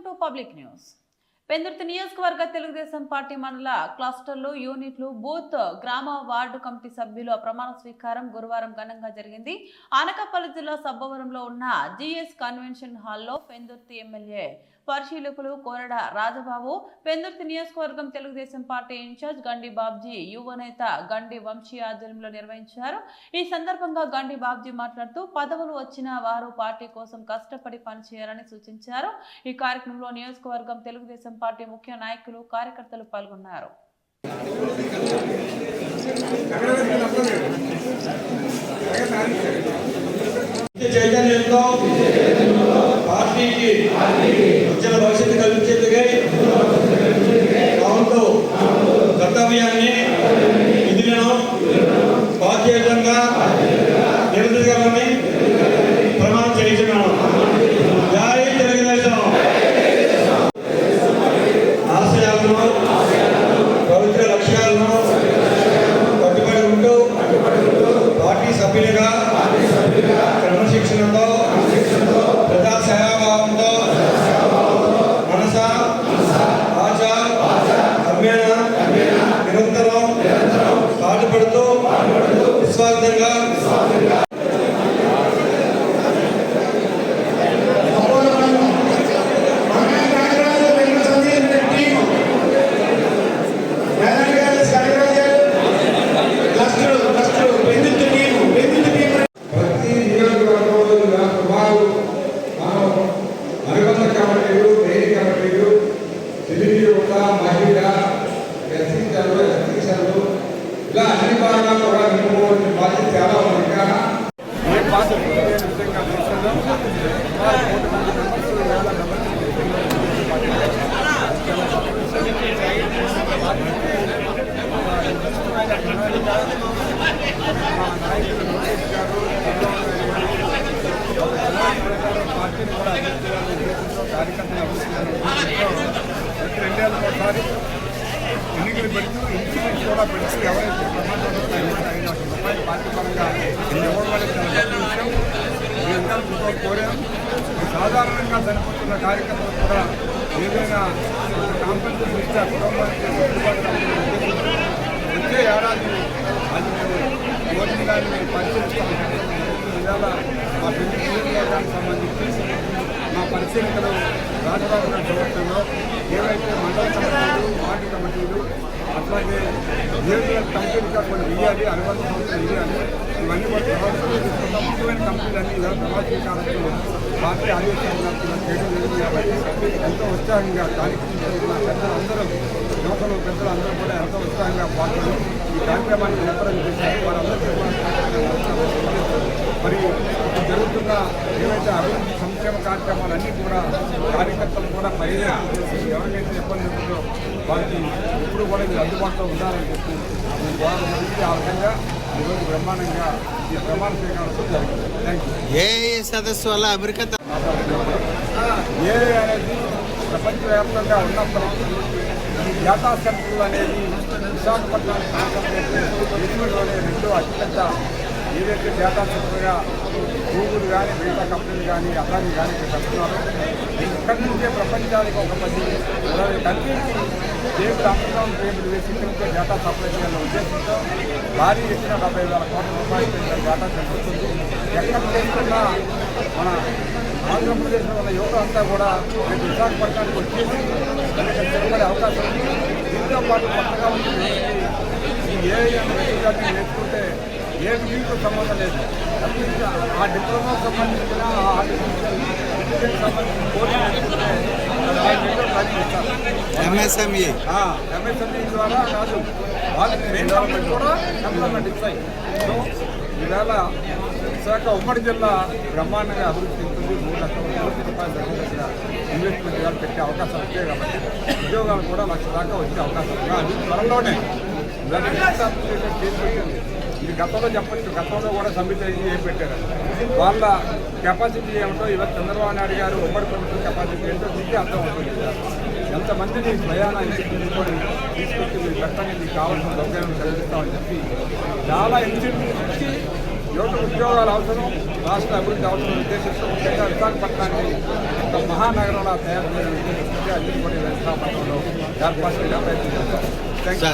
Welcome to public news. Pendurthi నియోజకవర్గ Telugu Desam party మండల క్లస్టర్లు యూనిట్లు బూత్ గ్రామ వార్డు కమిటీ సభ్యుల ప్రమాణ స్వీకారం గురువారం ఘనంగా జరిగింది. అనకాపల్లి జిల్లా సబ్బవరంలో ఉన్న జిఎస్ కన్వెన్షన్ హాల్లో పెందుర్తి ఎమ్మెల్యే పరిశీలకులు కోరడ రాజబాబు పెందుర్తి నియోజకవర్గం తెలుగుదేశం పార్టీ ఇన్ఛార్జ్ గండి బాబ్జీ యువ నేత గండి వంశీ ఆధ్వర్యంలో నిర్వహించారు. ఈ సందర్భంగా గండి బాబ్జీ మాట్లాడుతూ పదవులు వచ్చిన వారు పార్టీ కోసం కష్టపడి పనిచేయాలని సూచించారు. ఈ కార్యక్రమంలో నియోజకవర్గం తెలుగుదేశం పార్టీ ముఖ్య నాయకులు కార్యకర్తలు పాల్గొన్నారు. చైతన్యంతో పార్టీకి బాధ్యతంగా నిరంతరమని ప్రమాణం చేయించున్నాను. జై తెలుగుదేశం ఆశయాలను పవిత్ర లక్ష్యాలను కట్టుబడి ఉంటూ పార్టీ సభ్యులుగా క్రమశిక్షణతో ప్రజా సేవాభావంతో మనస ఆచ కర్మేణ నిరంతరం పాటుపడుతూ విశ్వాసంగా ప్రతి నియోజకవర్గంలో ఇలా సుమారు మనం అనుబంధ కమిటీలు మెయిన్ కమిటీలు సివిల్ యువత మహిళ ఎస్సీలు ఎస్సీలు ఇలా కూడా నింపుకోవాల్సిన బాధ్యత చాలా ఉంది ఇంకా ఏ పార్టీ వేల కార్యకర్తలు ఒకసారి ఎన్నికలు పెడుతూ ఇన్సూరెన్స్ కూడా పెడుతూ ఎవరైతే ప్రమాదంలో ఐదు లక్షల రూపాయలు పార్టీ పరంగా ఇవ్వడం కోరాం. సాధారణంగా చనిపోతున్న కార్యకర్తలు కూడా ఏదైనా కాంపెన్సేషన్ ఇస్తే కుటుంబానికి వచ్చే ఏడాది అది మేము మోదీ గారిని పరిశీలిస్తాం ఇవాళ మా పెళ్ళి సంబంధించి మా పరిశీలికలు రాజధాని గారి ఏవైతే మండల కమిటీలు వార్డు కమిటీలు అట్లాగే నియోజకవర్గ కమిటీలుగా కొన్ని ఇవ్వాలి అనుబంధ సంస్థలు ఇవ్వాలి ఇవన్నీ కూడా ప్రభుత్వం ముఖ్యమైన కంపెనీలన్నీ ఇలా ప్రమాద స్వీకారంతో పార్టీ ఆదేశాలు చేయడం జరిగింది కాబట్టి ఎంతో ఉత్సాహంగా కార్యక్రమం పెద్దలందరూ యువకులు పెద్దలందరూ కూడా ఎంతో ఉత్సాహంగా పాల్గొని ఈ కార్యక్రమాన్ని నిర్వహణ చేశారు వారందరికీ మరి జరుగుతున్న ఏవైతే అభివృద్ధి సంక్షేమ కార్యక్రమాలన్నీ కూడా కార్యకర్తలు కూడా చేసి ఎవరికైతే ఇబ్బంది ఉంటుందో వారికి ఎప్పుడు కూడా ఇది అందుబాటులో ఉండాలని చెప్పి నేను ద్వారా జరిగింది ఆ విధంగా ఈరోజు బ్రహ్మాండంగా ఈ ప్రమాణ స్వీకారం జరిగింది. థ్యాంక్ యూ ఏ ఏ సదస్సు వల్ల అమెరికా త- ఏ అనేది ప్రపంచవ్యాప్తంగా ఉన్నప్పుడు ఈ డేటా సెంటర్లు అనేది విశాఖపట్నం దేశంలోనే రెండు అతిపెద్ద ఏదైతే డేటా చక్కగా గూగుల్ కానీ మిగతా కంపెనీలు కానీ అదాని కానీ ఇక్కడ పెడుతున్నారు ఇక్కడి నుంచే ప్రపంచానికి ఒక పది ఇరవై కంట్రీకి దేవుడు అండర్గ్రౌండ్ కేబుల్ వేసి ఇక్కడ నుంచే డేటా సప్లై చేయాలని ఉద్దేశంతో భారీ ఎత్తున డెబ్బై వేల కోట్ల రూపాయలు డేటా సెంటర్ ఎక్కడ చేస్తున్నా మన ఆంధ్రప్రదేశ్లో ఉన్న యువత అంతా కూడా రేపు విశాఖపట్నానికి వచ్చేసి ఇక్కడ స్థిరపడే అవకాశం ఉంది. దీంతో పాటు కొత్తగా ఉంటుంది ఈ ఏఐ అనే నేర్చుకుంటే ఏ డిగ్రీతో సంబంధం లేదు. ఆ డిప్లొమాకు సంబంధించిన ఎంఎస్ఎంఈ ఎంఎస్ఎంఈ ద్వారా కాదు. వాళ్ళకి మెయిన్ కంపెనీ కూడా ఎంప్లాయ్మెంట్ ఇస్తాయి సో ఈవేళ విశాఖ ఉమ్మడి జిల్లా బ్రహ్మాండంగా అభివృద్ధి చెందుతుంది. మూడు లక్షల కోట్ల రూపాయల దగ్గర ఇన్వెస్ట్మెంట్ ఇవాళ పెట్టే అవకాశాలు వచ్చాయి కాబట్టి ఉద్యోగాలు కూడా లక్ష దాకా వచ్చే అవకాశం ఉంది అది త్వరలోనే చేసి పెట్టింది ఇది గతంలో చెప్పచ్చు గతంలో కూడా సబ్మిట్ అయ్యి పెట్టారు? వాళ్ళ కెపాసిటీ ఏమిటో ఇవాళ చంద్రబాబు నాయుడు గారు ఉమ్మడి ప్రభుత్వం కెపాసిటీ ఏంటో మీకు అర్థం అవుతుంది ఎంతమందిని ప్రయాణానికి తీసుకొని తీసుకొచ్చి మీరు పెట్టండి మీకు కావాల్సిన సౌకర్యం కలిగిస్తామని చెప్పి చాలా ఇన్స్టిట్యూట్ నుంచి యువత ఉద్యోగాలు అవసరం రాష్ట్ర అభివృద్ధి అవసరం ఉద్దేశిస్తూ ముఖ్యంగా విశాఖపట్నాన్ని ఒక మహానగరంలో తయారు చేయడం ఉద్దేశించి అన్ని కూడా విశాఖపట్నంలో ఏర్పాటు చేయడం ప్రయత్నం చేస్తారు థ్యాంక్ యూ